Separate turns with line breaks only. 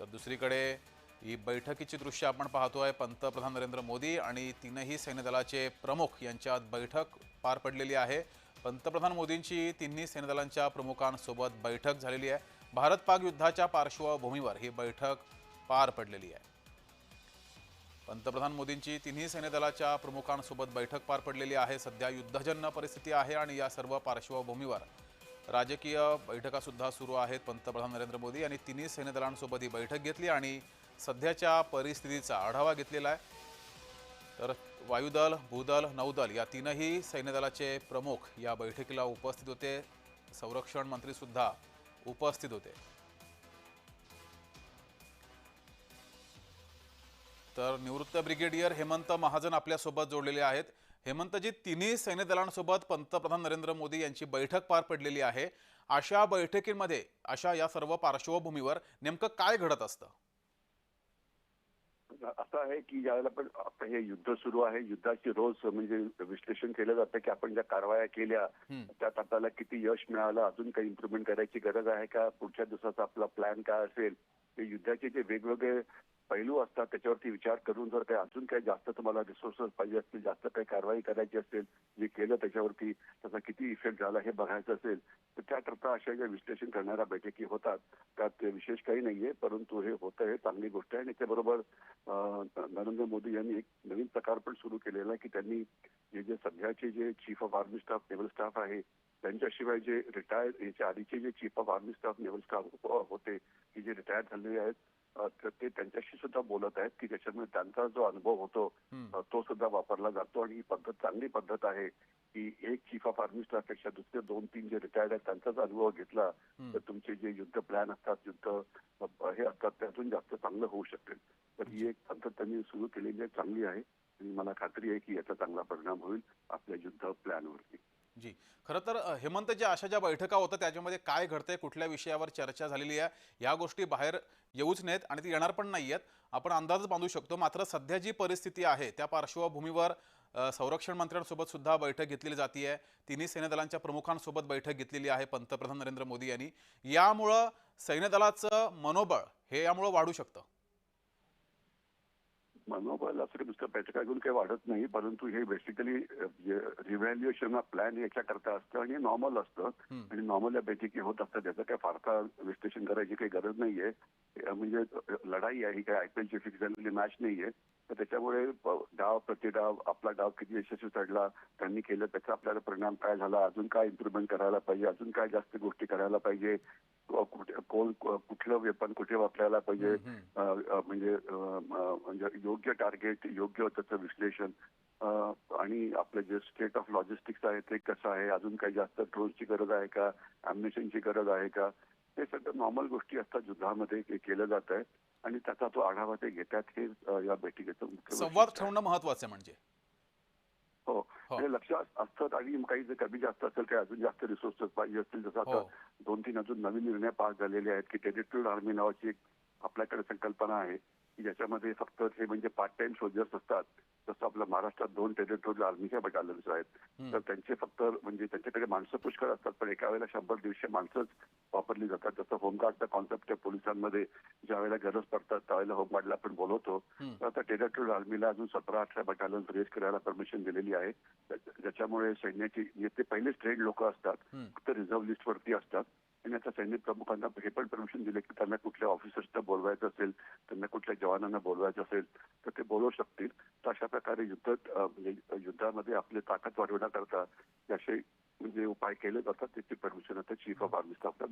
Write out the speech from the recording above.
तर दुसरीकडे ही बैठकीची दृश्य आपण पाहतोय. पंतप्रधान नरेंद्र मोदी आणि तीनही सैन्यदलाचे प्रमुख यांच्यात बैठक पार पडलेली आहे. पंतप्रधान मोदींची तिन्ही सैन्यदलांच्या प्रमुखांसोबत बैठक झालेली आहे. भारत पाक युद्धाच्या पार्श्वभूमीवर ही बैठक पार पडलेली आहे. पंतप्रधान मोदींची तिन्ही सैन्यदलाच्या प्रमुखांसोबत बैठक पार पडलेली आहे. सध्या युद्धजन्य परिस्थिती आहे आणि या सर्व पार्श्वभूमीवर राजकीय बैठकासुद्धा सुरू आहेत पंतप्रधान नरेंद्र मोदी यांनी तिन्ही सैन्यदलांसोबत ही बैठक घेतली आणि सध्याच्या परिस्थितीचा आढावा घेतलेला आहे. तर वायुदल भूदल नौदल या तीनही सैन्यदलाचे प्रमुख या बैठकीला उपस्थित होते. संरक्षण मंत्रीसुद्धा उपस्थित होते. तर निवृत्त ब्रिगेडियर हेमंत महाजन आपल्यासोबत जोडलेले आहेत. हेमंतजी तिन्ही सैन्यदलांसोबत पंतप्रधान नरेंद्र मोदी यांची बैठक पार पडलेली आहे. अशा बैठकीमध्ये अशा या सर्व पार्श्वभूमीवर नेमकं काय घडत असतं?
असं आहे की ज्यावेळेला पण आता हे युद्ध सुरू आहे युद्धाची रोज म्हणजे विश्लेषण केलं जातं की आपण ज्या कारवाया केल्या त्यात आपल्याला किती यश मिळालं अजून काही इम्प्रुव्हमेंट करायची गरज आहे का? पुढच्या दिवसाचा आपला प्लॅन काय असेल? ते युद्धाचे जे वेगवेगळे पैलू असतात त्याच्यावरती विचार करून जर काही अजून काही जास्त तुम्हाला रिसोर्सेस पाहिजे असतील जास्त काही कारवाई करायची असेल जे केलं त्याच्यावरती त्याचा किती इफेक्ट झाला हे बघायचं असेल तर त्याकरता अशा ज्या विश्लेषण करणाऱ्या बैठकी होतात त्यात विशेष काही नाहीये परंतु हे होतं हे चांगली गोष्ट आहे. आणि त्याबरोबर नरेंद्र मोदी यांनी एक नवीन प्रकार पण सुरू केलेला आहे की त्यांनी जे जे सध्याचे जे chief of army staff naval staff आहे त्यांच्याशिवाय जे रिटायर्ड याच्या आधीचे जे chief of army staff naval staff होते की जे रिटायर्ड झालेले आहेत ते त्यांच्याशी सुद्धा बोलत आहेत की त्याच्यामुळे त्यांचा जो अनुभव होतो तो सुद्धा वापरला जातो आणि ही पद्धत चांगली पद्धत आहे की एक चीफ ऑफ आर्मी स्टाफपेक्षा दुसरे दोन तीन जे रिटायर्ड आहेत त्यांचाच अनुभव घेतला तर तुमचे जे युद्ध प्लॅन असतात युद्ध हे असतात त्यातून जास्त चांगलं होऊ शकेल. तर ही एक पद्धत त्यांनी सुरू केलेली आहे चांगली आहे. आणि मला खात्री आहे की याचा चांगला परिणाम होईल आपल्या युद्ध प्लॅनवरती
जी खरं तर हेमंत ज्या अशा ज्या बैठका होत्या त्याच्यामध्ये काय घडतंय कुठल्या विषयावर चर्चा झालेली आहे या गोष्टी बाहेर येऊच नाहीत आणि ती येणार पण नाही आहेत आपण अंदाज बांधू शकतो मात्र सध्या जी परिस्थिती आहे त्या पार्श्वभूमीवर संरक्षण मंत्र्यांसोबत सुद्धा बैठक घेतलेली जाते आहे तिन्ही सैन्यदलांच्या प्रमुखांसोबत बैठक घेतलेली आहे पंतप्रधान नरेंद्र मोदी यांनी. यामुळं सैन्यदलाचं मनोबळ हे यामुळं वाढू शकतं.
मनोबल असं नुसतं बैठका घेऊन काही वाढत नाही परंतु हे बेसिकली रिव्हॅल्युएशन प्लॅन याच्याकरता असतं आणि नॉर्मल असतं. आणि नॉर्मल या बैठकी होत असतात त्याचं काही फारसा विश्लेषण करायची काही गरज नाहीये. म्हणजे लढाई आहे ही काही आयपीएलची फिक्स झालेली मॅच नाहीये. तर त्याच्यामुळे डाव प्रतिडाव आपला डाव किती यशस्वी चढला त्यांनी केलं त्याचा आपल्याला परिणाम काय झाला अजून काय इम्प्रुव्हमेंट करायला पाहिजे अजून काय जास्त गोष्टी करायला पाहिजे कोण कुठलं वेपन कुठे वापरायला पाहिजे म्हणजे म्हणजे योग्य टार्गेट योग्य त्याचं विश्लेषण आणि आपलं जे स्टेट ऑफ लॉजिस्टिक्स आहे ते कसं आहे अजून काही जास्त ड्रोनची गरज आहे का अम्युनेशनची गरज आहे का हे सगळं नॉर्मल गोष्टी असतात युद्धामध्ये केलं जात आहे आणि त्याचा तो आढावा ते घेतात हे या बैठकीचं मुख्य
संवाद. ठेवणं महत्वाचं आहे म्हणजे
हो
हो.
हे लक्षात असतात आणि काही जर कमी जास्त असेल काही अजून जास्त रिसोर्सेस पाहिजे असतील जसं आता
हो.
दोन तीन अजून नवीन निर्णय पास झालेले आहेत की टेरिटोरियल आर्मी नावाची एक आपल्याकडे संकल्पना आहे ज्याच्यामध्ये फक्त हे म्हणजे पार्ट टाइम सोल्जर्स असतात. जसं आपल्या महाराष्ट्रात दोन टेरिटोरियल आर्मीच्या बटालियन्स आहेत. तर त्यांचे फक्त म्हणजे त्यांच्याकडे माणसं पुष्कळ असतात पण एका वेळेला शंभर दीडशे माणसंच वापरली जातात. जसं होमगार्डचा कॉन्सेप्ट आहे पोलिसांमध्ये ज्या वेळेला गरज पडतात त्यावेळेला होमगार्डला आपण बोलवतो. तर आता टेरिटोरियल आर्मीला अजून सतरा अठरा बटालियन्स रेस करायला परमिशन दिलेली आहे. ज्याच्यामुळे सैन्याची जे ते पहिलेच ट्रेड लोक असतात. फक्त रिझर्व्ह लिस्टवरती असतात. आणि आता सैनिक प्रमुखांना हे पण परमिशन दिले की त्यांना कुठल्या त्यांना जवानांना बोलवायचं असेल, तर ते बोलवू शकतील. तर अशा प्रकारे युद्ध युद्धामध्ये आपली ताकद वाढवण्याकरता असे, म्हणजे उपाय केले जातात. त्याची परमिशन आता चीफ ऑफ़ आर्मी स्टाफला